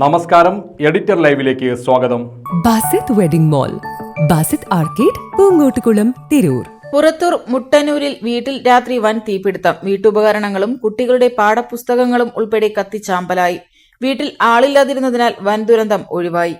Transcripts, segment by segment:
നമസ്കാരം എഡിറ്റർ ലൈവിലേക്ക് സ്വാഗതം. Basith wedding mall Basith arcade Poonkottukulam Tirur. Purathur മുട്ടന്നൂരിൽ വീട്ടിൽ രാത്രി വൻ തീപിടുത്തം. വീട്ടുപകരണങ്ങളും കുട്ടികളുടെ പാഠപുസ്തകങ്ങളും ഉൾപ്പെടെ കത്തിച്ചാമ്പലായി. വീട്ടിൽ ആളില്ലാതിരുന്നതിനാൽ വൻ ദുരന്തം ഒഴിവായി.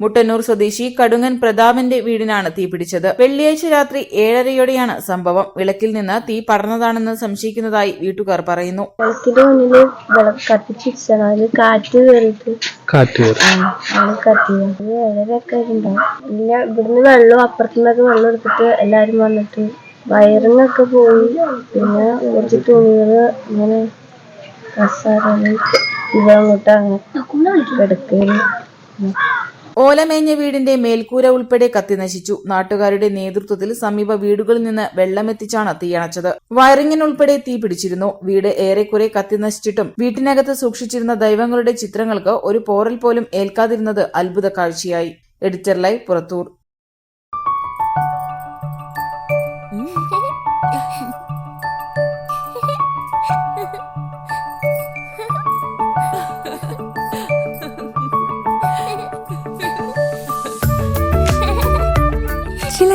മുട്ടന്നൂർ സ്വദേശി കടുങ്ങൻ പ്രതാപന്റെ വീടിനാണ് തീപിടിച്ചത് വെള്ളിയാഴ്ച രാത്രി ഏഴരയോടെയാണ് സംഭവം. വിളക്കിൽ നിന്ന് തീ പടർന്നതാണെന്ന് സംശയിക്കുന്നതായി വീട്ടുകാർ പറയുന്നു. വിളക്കിന്റെ മുന്നിൽ വിളക്ക് കത്തിച്ചിരിച്ചാണ് അതിൽ കാറ്റ് കയറിയിട്ട് കാറ്റ് ആണ് കത്തിയത് ഏഴരയൊക്കെ ഉണ്ടാവും പിന്നെ ഇവിടുന്ന് വെള്ളം അപ്പുറത്തുനിന്നൊക്കെ വെള്ളം എടുത്തിട്ട് എല്ലാരും വന്നിട്ട് വയറിങ്ങൊക്കെ പോയി. പിന്നെ കുറച്ച് തുണികൾ ഇങ്ങനെ കസാരകൾ ഇവ അങ്ങോട്ട് അങ്ങനെ കിടക്കൽ ഓലമേഞ്ഞ വീടിന്റെ മേൽക്കൂര ഉൾപ്പെടെ കത്തിനശിച്ചു നാട്ടുകാരുടെ നേതൃത്വത്തിൽ സമീപ വീടുകളിൽ നിന്ന് വെള്ളമെത്തിച്ചാണ് തീയണച്ചത് വയറിങ്ങിനുൾപ്പെടെ തീ പിടിച്ചിരുന്നു. വീട് ഏറെക്കുറെ കത്തിനശിച്ചിട്ടും വീട്ടിനകത്ത് സൂക്ഷിച്ചിരുന്ന ദൈവങ്ങളുടെ ചിത്രങ്ങൾക്ക് ഒരു പോറൽ പോലും ഏൽക്കാതിരുന്നത് അത്ഭുത കാഴ്ചയായി. Editor live Purathur.